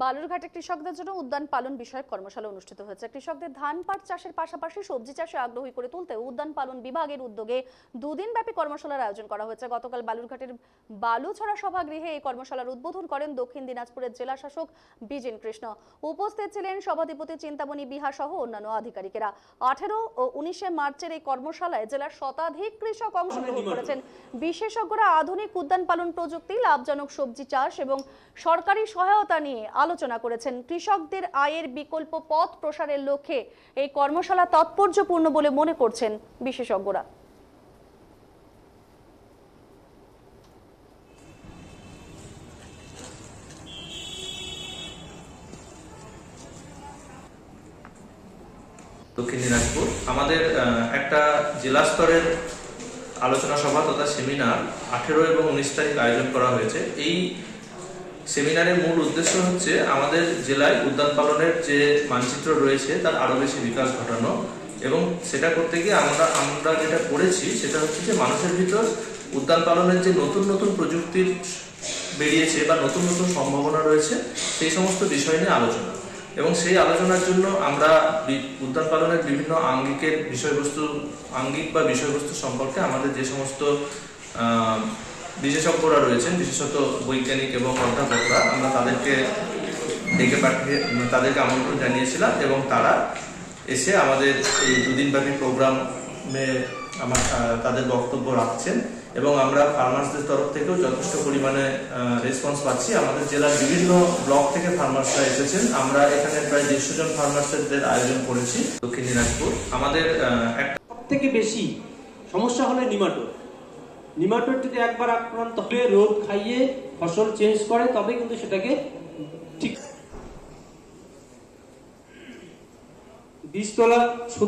বালুরঘাটে কৃষকদের জন্য উদ্যান পালন বিষয়ক কর্মশালা অনুষ্ঠিত হয়েছে। কৃষকদের ধান পাট চাষের পাশাপাশি সবজি চাষে আগ্রহী করে তুলতে উদ্যান পালন বিভাগের উদ্যোগে দুদিন ব্যাপী কর্মশালার আয়োজন করা হয়েছে। গতকাল বালুরঘাটের বালুছড়া সভাগৃহে এই কর্মশালার উদ্বোধন করেন দক্ষিণ দিনাজপুরের জেলা শাসক বিজেন কৃষ্ণ। উপস্থিত ছিলেন সভাধিপতি চিন্তামণি বিহা সহ অন্যান্য আধিকারিকেরা। আঠেরো ও উনিশে মার্চের এই কর্মশালায় জেলার শতাধিক কৃষক অংশগ্রহণ করেছেন। বিশেষজ্ঞরা আধুনিক উদ্যান পালন প্রযুক্তি লাভজনক সবজি চাষ এবং সরকারি সহায়তা নিয়ে আলোচনা করেছেন। কৃষকদের আয়ের বিকল্প পথ প্রসারের লক্ষ্যে এই কর্মশালা তাৎপর্যপূর্ণ বলে মনে করছেন বিশেষজ্ঞরা। দক্ষিণ দিনাজপুর। আমাদের একটা জেলা স্তরের আলোচনা সভা তথা সেমিনার আঠেরো এবং উনিশ তারিখ আয়োজন করা হয়েছে। এই সেমিনারের মূল উদ্দেশ্য হচ্ছে আমাদের জেলায় উদ্যান পালনের যে মানচিত্র রয়েছে, তার আরও বেশি বিকাশ ঘটানো এবং সেটা করতে গিয়ে আমরা আমরা যেটা করেছি সেটা হচ্ছে যে মানুষের ভিতর উদ্যান পালনের যে নতুন নতুন প্রযুক্তির বেরিয়েছে বা নতুন নতুন সম্ভাবনা রয়েছে, সেই সমস্ত বিষয় নিয়ে আলোচনা। এবং সেই আলোচনার জন্য আমরা উদ্যান পালনের বিভিন্ন আঙ্গিকের বিষয়বস্তু, আঙ্গিক বা বিষয়বস্তু সম্পর্কে আমাদের যে সমস্ত বিশেষজ্ঞরা রয়েছেন, বিশেষত বৈজ্ঞানিক এবং অধ্যাপকরা। আমরা তাদেরকে ডেকে পাঠিয়ে, তাদেরকে আমন্ত্রণ জানিয়েছিলাম এবং তারা এসে আমাদের এই দুদিনব্যাপী প্রোগ্রামে আমার, তাদের বক্তব্য রাখছেন এবং আমরা ফার্মার্সদের তরফ থেকেও যথেষ্ট পরিমাণে রেসপন্স পাচ্ছি। আমাদের জেলার বিভিন্ন ব্লক থেকে ফার্মার্সরা এসেছেন। আমরা এখানে প্রায় দেড়শো জন ফার্মার্সদের আয়োজন করেছি। দক্ষিণ দিনাজপুর। আমাদের সব থেকে বেশি সমস্যা হলো নিমাটোড। নিমাটোড যদি একবার আক্রান্ত হয়ে রোদ খাইয়ে ফসল চেঞ্জ করে তবে কিন্তু সেটাকে ঠিক বীজতলা শুধু